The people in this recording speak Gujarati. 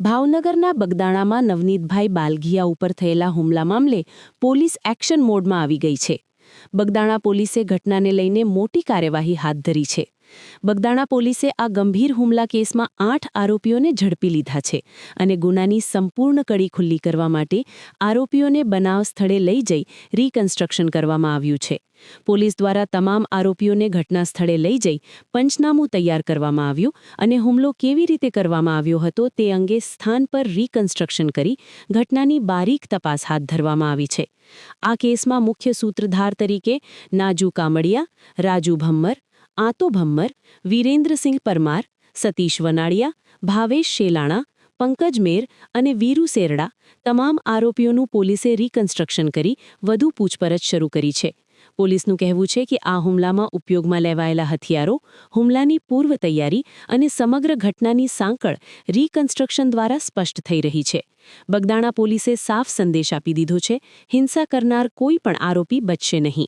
ભાવનગરના બગદાણામાં નવનીતભાઈ બાલઘિયા ઉપર થયેલા હુમલા મામલે પોલીસ એક્શન મોડમાં આવી ગઈ છે. બગદાણા પોલીસે ઘટનાને લઈને મોટી કાર્યવાહી હાથ ધરી છે. બગદાણા પોલીસે આ ગંભીર હુમલા કેસમાં આઠ આરોપીઓને ઝડપી લીધા છે અને ગુનાની સંપૂર્ણ કડી ખુલ્લી કરવા માટે આરોપીઓને બનાવ સ્થળે લઈ જઈ રીકન્સ્ટ્રક્શન કરવામાં આવ્યું છે. પોલીસ દ્વારા તમામ આરોપીઓને ઘટના સ્થળે લઈ જઈ પંચનામું તૈયાર કરવામાં આવ્યું અને હુમલો કેવી રીતે કરવામાં આવ્યો હતો તે અંગે સ્થાન પર રીકન્સ્ટ્રક્શન કરી ઘટનાની બારીક તપાસ હાથ ધરવામાં આવી છે. આ કેસમાં મુખ્ય સૂત્રધાર તરીકે નાજુ કામડિયા, રાજુ ભમ્મર આતો ભમ્મર, વિરેન્દ્રસિંહ પરમાર, સતીશ વનાડિયા, ભાવેશ શેલાણા, પંકજ મેર અને વીરુ સેરડા તમામ આરોપીઓનું પોલીસે રીકન્સ્ટ્રક્શન કરી વધુ પૂછપરછ શરૂ કરી છે. પોલીસનું કહેવું છે કે આ હુમલામાં ઉપયોગમાં લેવાયેલા હથિયારો, હુમલાની પૂર્વ તૈયારી અને સમગ્ર ઘટનાની સાંકળ રીકન્સ્ટ્રક્શન દ્વારા સ્પષ્ટ થઈ રહી છે. બગદાણા પોલીસે સાફ સંદેશ આપી દીધો છે, હિંસા કરનાર કોઈ પણ આરોપી બચશે નહીં.